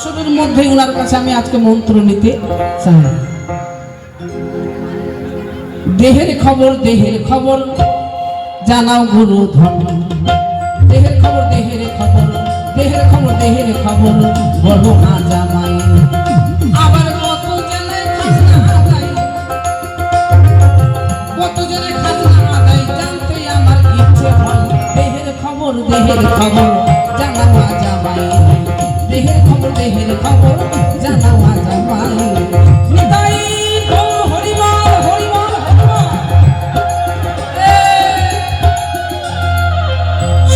আসরের মধ্যে ওনার কাছে আমি আজকে মন্ত্র নিতে চাই। দেহের খবর দেহের খবর, জানাও গুরু ধন। দেহের খবর দেহের খবর দেহের খবর দেহের খবর, বলো না জামাই। কত আমার ইচ্ছে দেহের খবর দেহের খবর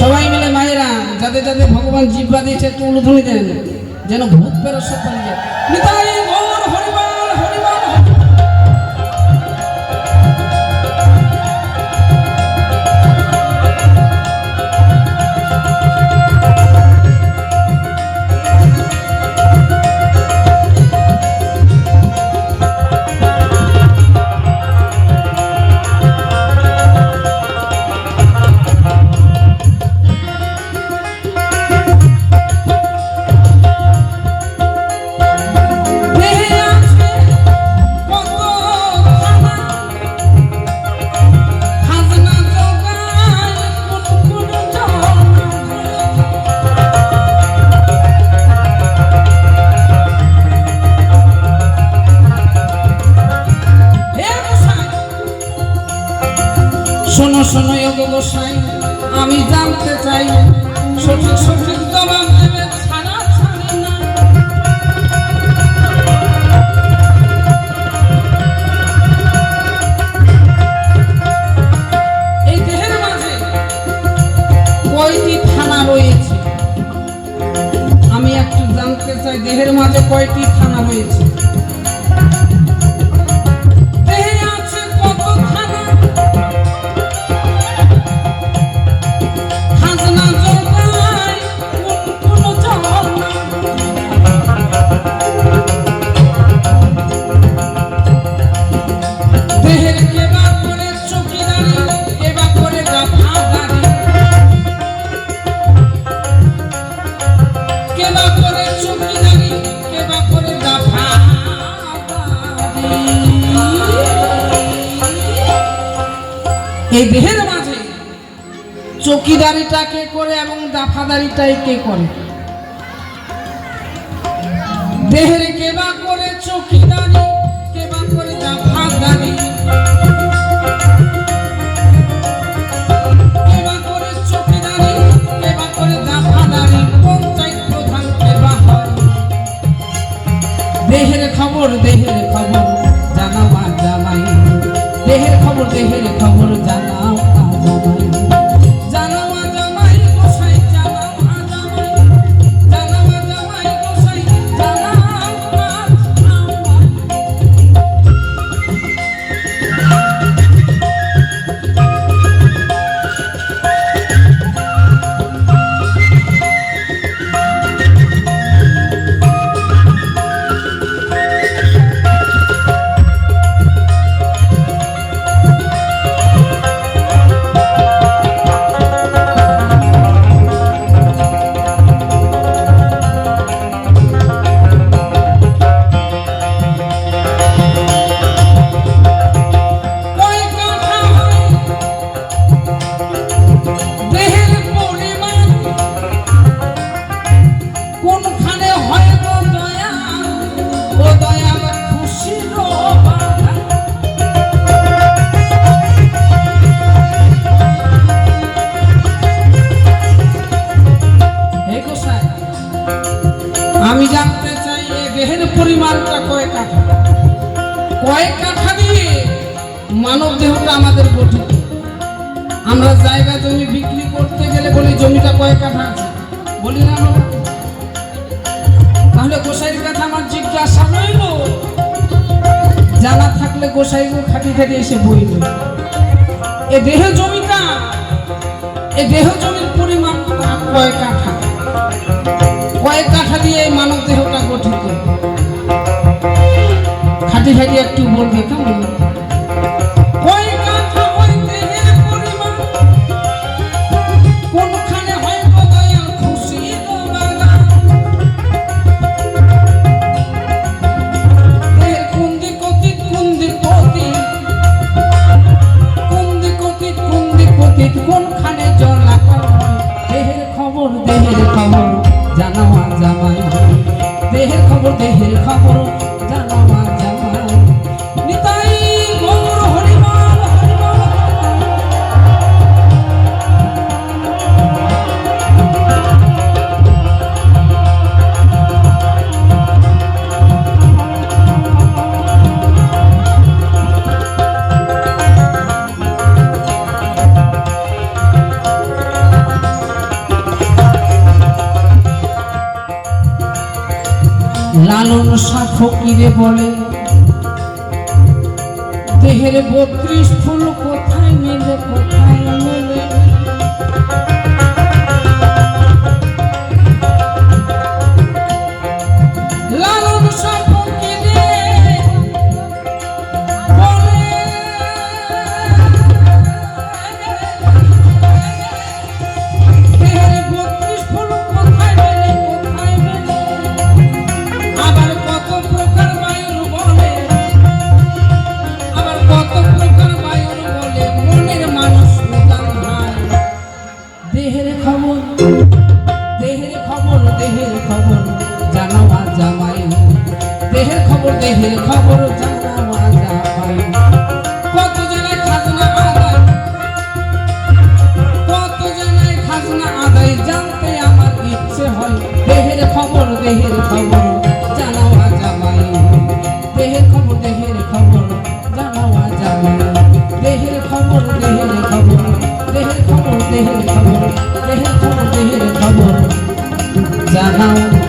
সবাই মিলে মায়েরা, যাদের যাদের ভগবান জিব্বা দিয়েছে একটু উলুধুনি দেন যেন ভূত বেরো সব পালিয়ে নিতাই শোনো গোসাই, আমি জানতে চাই, সঠিক সঠিক জবাব দেবে কয়টি থানা রয়েছে? আমি একটু জানতে চাই, দেহের মাঝে কয়টি থানা রয়েছে? এই দেহের মাঝে চকিদারিটা কে করে এবং দাফাদারিটাই কে করে? দেহের কেবা করে চকিদারি? দেহের খবর দেহের খবর জানাও আজ গোসাই আমি জানতে চাই এ দেহের পরিমাণটা কয় কাঠা? কয়েক কাঠা দিয়ে মানব দেহটা আমাদের গঠিত? আমরা জায়গা জমি বিক্রি করতে গেলে বলি জমিটা কয়েক কাঠা আছে? বলি না তাহলে গোসাইয়ের কাছে আমার জিজ্ঞাসা রইল। জানা থাকলে গোসাই গো খাটি খাটি এসে বইল। এ দেহ জমিটা, এ দেহ জমির পরিমাণ কয়েক কাঠা? কয়েক কাঠা দিয়ে এই মানব দেহটা গঠিত। খাটি খাটি একটু বলবে কেমন? দেহের খবর দেহের খবর। লালন শাহ ফকিরে বলে দেহের বত্রিশ ফুল খবর দেহের খবর দেহের খবর জানাও জামাই দেহের খবর দেহের খবর জানাও জামাই দেহের খবর দেহের খবর জানাও